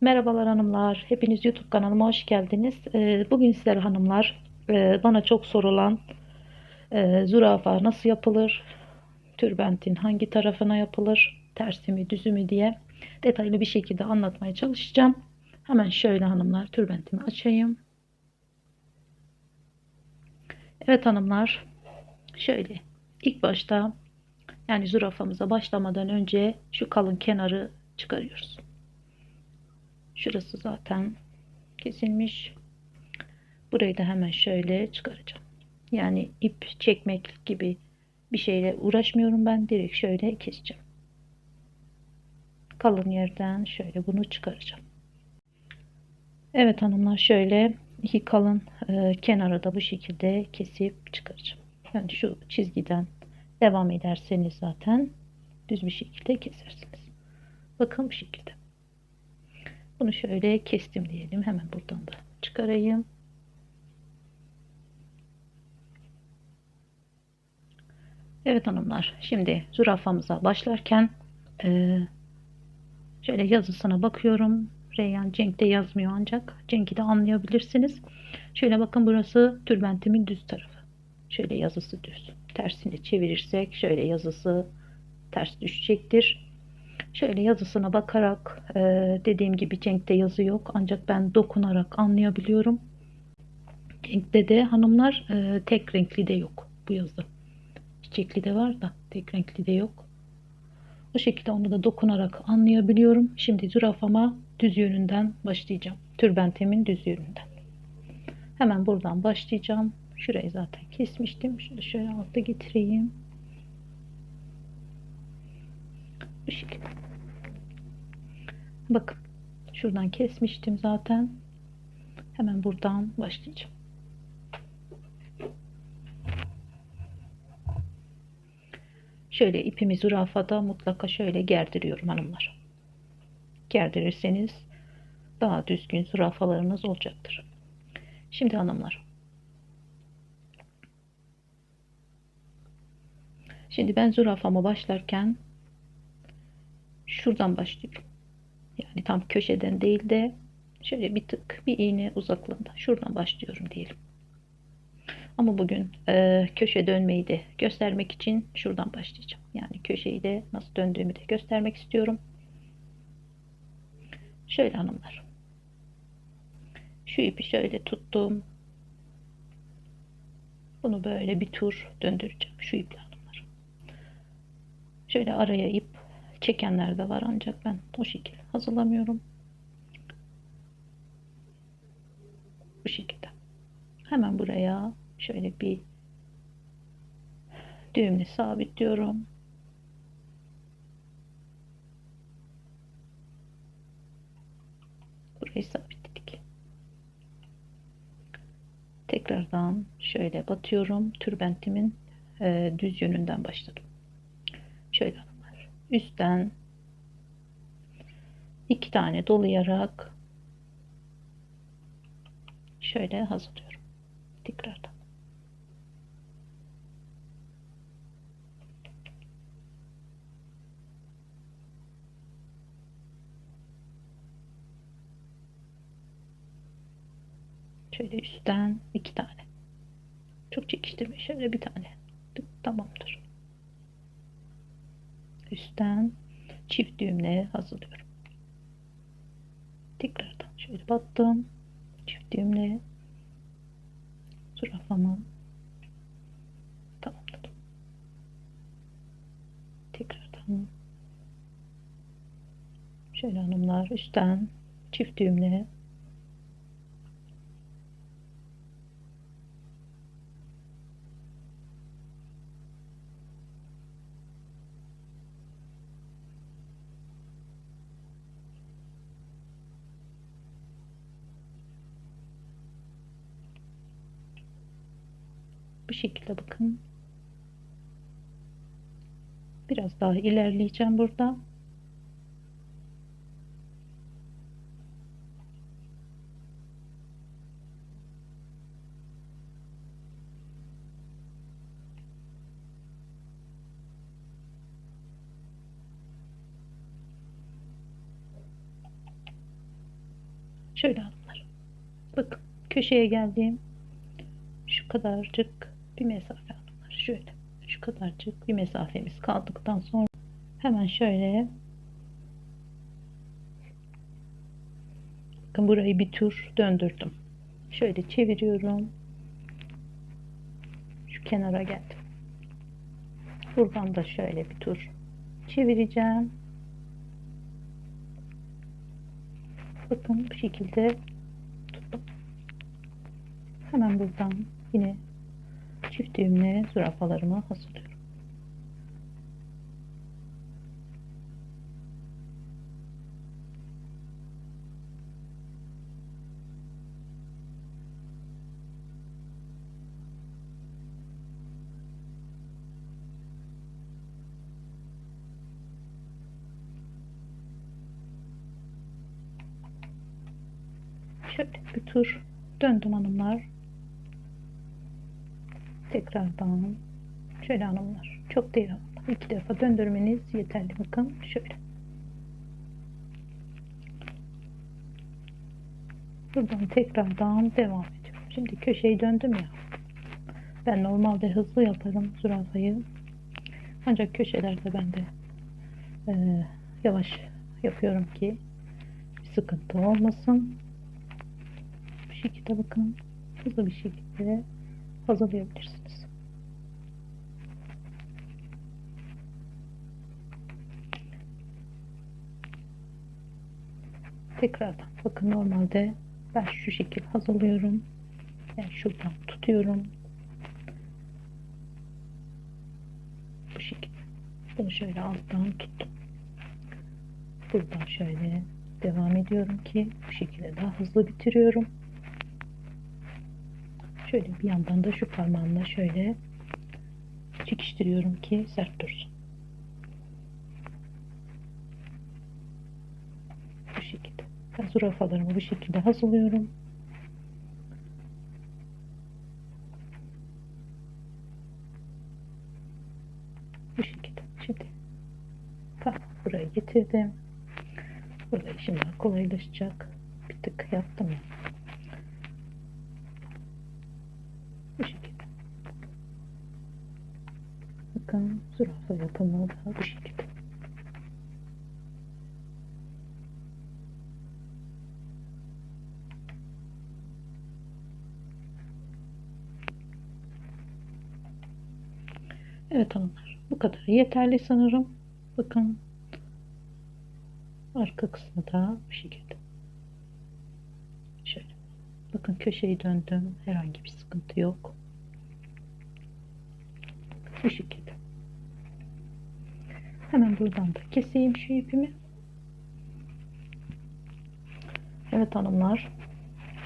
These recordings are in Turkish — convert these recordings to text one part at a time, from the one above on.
Merhabalar hanımlar. Hepiniz YouTube kanalıma hoş geldiniz. Ee, Bugün sizler hanımlar e, bana çok sorulan e, zürafa nasıl yapılır? Tülbentin hangi tarafına yapılır? Tersi mi düzü mü diye detaylı bir şekilde anlatmaya çalışacağım. Hemen şöyle hanımlar tülbentimi açayım. Evet hanımlar şöyle ilk başta yani zürafamıza başlamadan önce şu kalın kenarı çıkarıyoruz. Şurası zaten kesilmiş. Burayı da hemen şöyle çıkaracağım. Yani ip çekmek gibi bir şeyle uğraşmıyorum ben. Direkt şöyle keseceğim. Kalın yerden şöyle bunu çıkaracağım. Evet hanımlar şöyle iki kalın e, kenarı da bu şekilde kesip çıkaracağım. Yani şu çizgiden devam ederseniz zaten düz bir şekilde kesersiniz. Bakın bu şekilde. Bunu şöyle kestim diyelim. Hemen buradan da çıkarayım. Evet hanımlar. Şimdi zürafamıza başlarken e, şöyle yazısına bakıyorum. Reyhan Cenk'te yazmıyor ancak Cenk'i de anlayabilirsiniz. Şöyle bakın burası tülbentimin düz tarafı. Şöyle yazısı düz. Tersini çevirirsek şöyle yazısı ters düşecektir. Şöyle yazısına bakarak e, dediğim gibi Cenk'te yazı yok ancak ben dokunarak anlayabiliyorum. Cenk'te de hanımlar e, tek renkli de yok bu yazı. Çiçekli de var da tek renkli de yok. O şekilde onu da dokunarak anlayabiliyorum. Şimdi zürafama düz yönünden başlayacağım. Türbentimin düz yönünden. Hemen buradan başlayacağım. Şurayı zaten kesmiştim. Şunu şöyle altta getireyim. Bu şekilde. Bakın. Şuradan kesmiştim zaten. Hemen buradan başlayacağım. Şöyle ipimi zürafada mutlaka şöyle gerdiriyorum hanımlar. Gerdirirseniz daha düzgün zürafalarınız olacaktır. Şimdi hanımlar. Şimdi ben zürafama başlarken şuradan başlıyorum. Yani tam köşeden değil de şöyle bir tık bir iğne uzaklığında şuradan başlıyorum diyelim. Ama bugün e, köşe dönmeyi de göstermek için şuradan başlayacağım. Yani köşeyi de nasıl döndüğümü de göstermek istiyorum. Şöyle hanımlar. Şu ipi şöyle tuttum. Bunu böyle bir tur döndüreceğim. Şu iple hanımlar. Şöyle araya ip çekenler de var ancak ben o şekilde hazırlamıyorum. Bu şekilde. Hemen buraya şöyle bir düğümle sabitliyorum. Burayı sabitledik. Tekrardan şöyle batıyorum. Türbentimin e, düz yönünden başladım. Üstten iki tane dolayarak şöyle hazırlıyorum. Tekrardan. Şöyle üstten iki tane. Çok çekiştirme. Şöyle bir tane. Tamamdır. Üstten çift düğümle hazırlıyorum. Tekrardan şöyle battım. Çift düğümle zürafamı tamamladım. Tekrardan şöyle hanımlar üstten çift düğümle Bu şekilde bakın. Biraz daha ilerleyeceğim burada. Şöyle hanımlar. Bakın köşeye geldiğim şu kadarcık bir mesafe hanımlar. Şöyle şu kadarcık bir mesafemiz kaldıktan sonra hemen şöyle bakın burayı bir tur döndürdüm. Şöyle çeviriyorum. Şu kenara geldim. Buradan da şöyle bir tur çevireceğim. Bakın bu şekilde tuttum. Hemen buradan yine çift düğümle zürafalarımı hazırlıyorum. Şöyle bir tur döndüm hanımlar. Tekrardan şöyle hanımlar. Çok değil hanımlar. İki defa döndürmeniz yeterli. Bakın şöyle. Buradan tekrardan devam ediyorum. Şimdi köşeyi döndüm ya. Ben normalde hızlı yaparım zürafayı. Ancak köşelerde ben de eee, yavaş yapıyorum ki sıkıntı olmasın. Bu şekilde bakın hızlı bir şekilde hazırlayabilirsiniz. Tekrardan bakın normalde ben şu şekil hazırlıyorum. Yani şuradan tutuyorum. Bu şekilde. Bunu şöyle alttan tuttum. Buradan şöyle devam ediyorum ki bu şekilde daha hızlı bitiriyorum. Şöyle bir yandan da şu parmağımla şöyle çekiştiriyorum ki sert dursun. Bu şekilde. Ben zürafalarımı bu şekilde hazırlıyorum. Bu şekilde. Şimdi tamam buraya getirdim. Burada işim daha kolaylaşacak. Bir tık yaptım ya. Bu şekilde. Bakın zürafa yapımı da bu şekilde. Evet hanımlar. Bu kadar yeterli sanırım. Bakın. Arka kısmı da bu şekilde. Şöyle. Bakın köşeyi döndüm. Herhangi bir sıkıntı yok. Bu şekilde. Hemen buradan da keseyim şu ipimi. Evet hanımlar.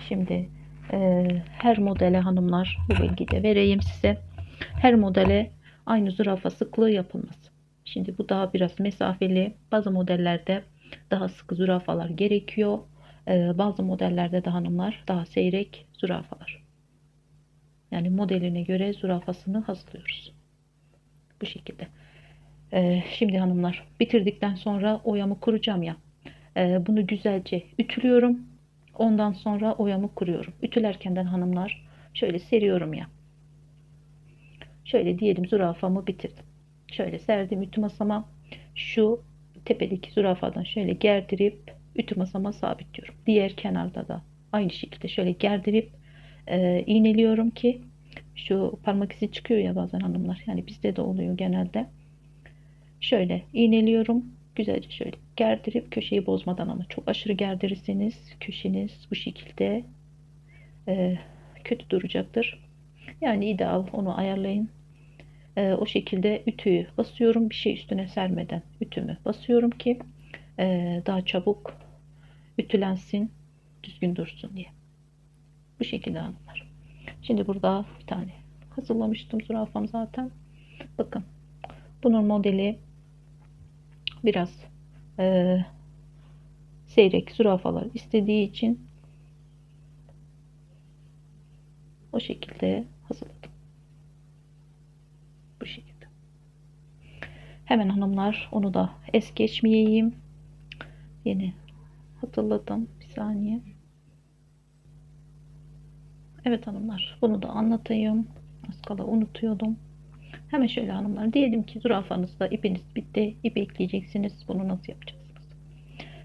Şimdi e, her modele hanımlar bu bilgiyi de vereyim size. Her modele aynı zürafa sıklığı yapılmaz. Şimdi bu daha biraz mesafeli. Bazı modellerde daha sıkı zürafalar gerekiyor. E, bazı modellerde de hanımlar daha seyrek zürafalar. Yani modeline göre zürafasını hazırlıyoruz. Bu şekilde. E, şimdi hanımlar bitirdikten sonra oyamı kuracağım ya. E, bunu güzelce ütülüyorum. Ondan sonra oyamı kuruyorum. Ütülerken de hanımlar şöyle seriyorum ya. Şöyle diyelim zürafamı bitirdim. Şöyle serdim ütü masama. Şu tepedeki zürafadan şöyle gerdirip ütü masama sabitliyorum. Diğer kenarda da aynı şekilde şöyle gerdirip e, iğneliyorum ki şu parmak izi çıkıyor ya bazen hanımlar. Yani bizde de oluyor genelde. Şöyle iğneliyorum. Güzelce şöyle gerdirip köşeyi bozmadan ama çok aşırı gerdirirseniz köşeniz bu şekilde e, kötü duracaktır. Yani ideal onu ayarlayın. E, o şekilde ütüyü basıyorum bir şey üstüne sermeden ütümü basıyorum ki e, daha çabuk ütülensin düzgün dursun diye. Bu şekilde hanımlar. Şimdi burada bir tane hazırlamıştım zürafam zaten. Bakın bunun modeli biraz e, seyrek zürafalar istediği için o şekilde hazırladım. Bu şekilde. Hemen hanımlar onu da es geçmeyeyim. Yeni hatırladım. Bir saniye. Evet hanımlar bunu da anlatayım. Az kala unutuyordum. Hemen şöyle hanımlar diyelim ki zürafanızda ipiniz bitti. İp ekleyeceksiniz. Bunu nasıl yapacaksınız?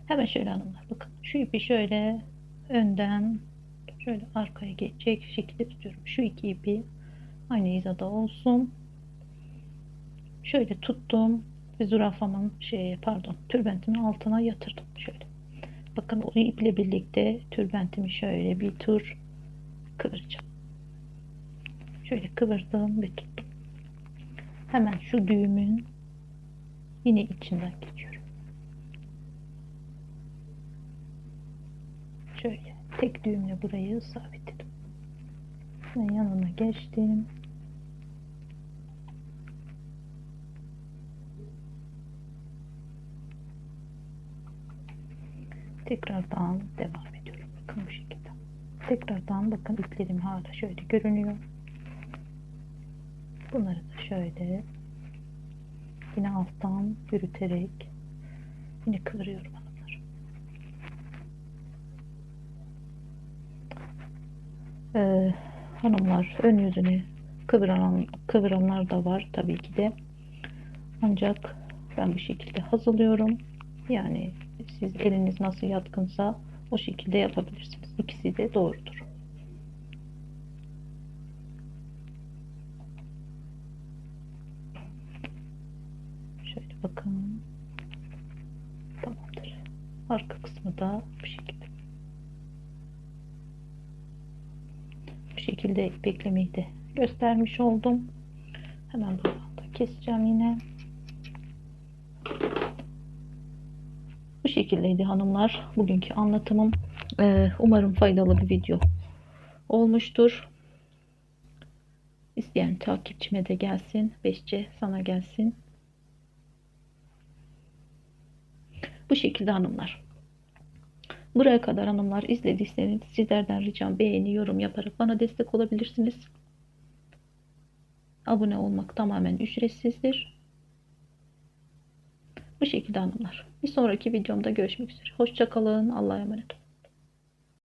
Hemen şöyle hanımlar bakın. Şu ipi şöyle önden şöyle arkaya geçecek şekilde tutuyorum. Şu iki ipi aynı hizada olsun. Şöyle tuttum ve zürafamın şey pardon tülbentimin altına yatırdım şöyle. Bakın o iple birlikte tülbentimi şöyle bir tur kıvıracağım. Şöyle kıvırdım ve tuttum. Hemen şu düğümün yine içinden geçiyorum. Şöyle tek düğümle burayı sabitledim. Ve yanına geçtim. Tekrardan devam ediyorum. Bakın bu şekilde. Tekrardan bakın iplerim hala şöyle görünüyor. Bunları da şöyle yine alttan yürüterek yine kıvırıyorum hanımlar. Ee, hanımlar ön yüzünü kıvıran, kıvıranlar da var tabii ki de. Ancak ben bu şekilde hazırlıyorum. Yani siz eliniz nasıl yatkınsa o şekilde yapabilirsiniz. İkisi de doğrudur. Şöyle bakın. Tamamdır. Arka kısmı da bu şekilde. Bu şekilde beklemeyi de göstermiş oldum. Hemen buradan da keseceğim yine. Bu şekildeydi hanımlar. Bugünkü anlatımım. Ee, umarım faydalı bir video olmuştur. İsteyen takipçime de gelsin. Beşçe sana gelsin. Bu şekilde hanımlar. Buraya kadar hanımlar izlediyseniz sizlerden ricam beğeni, yorum yaparak bana destek olabilirsiniz. Abone olmak tamamen ücretsizdir. Bu şekilde hanımlar. Bir sonraki videomda görüşmek üzere. Hoşçakalın. Allah'a emanet olun.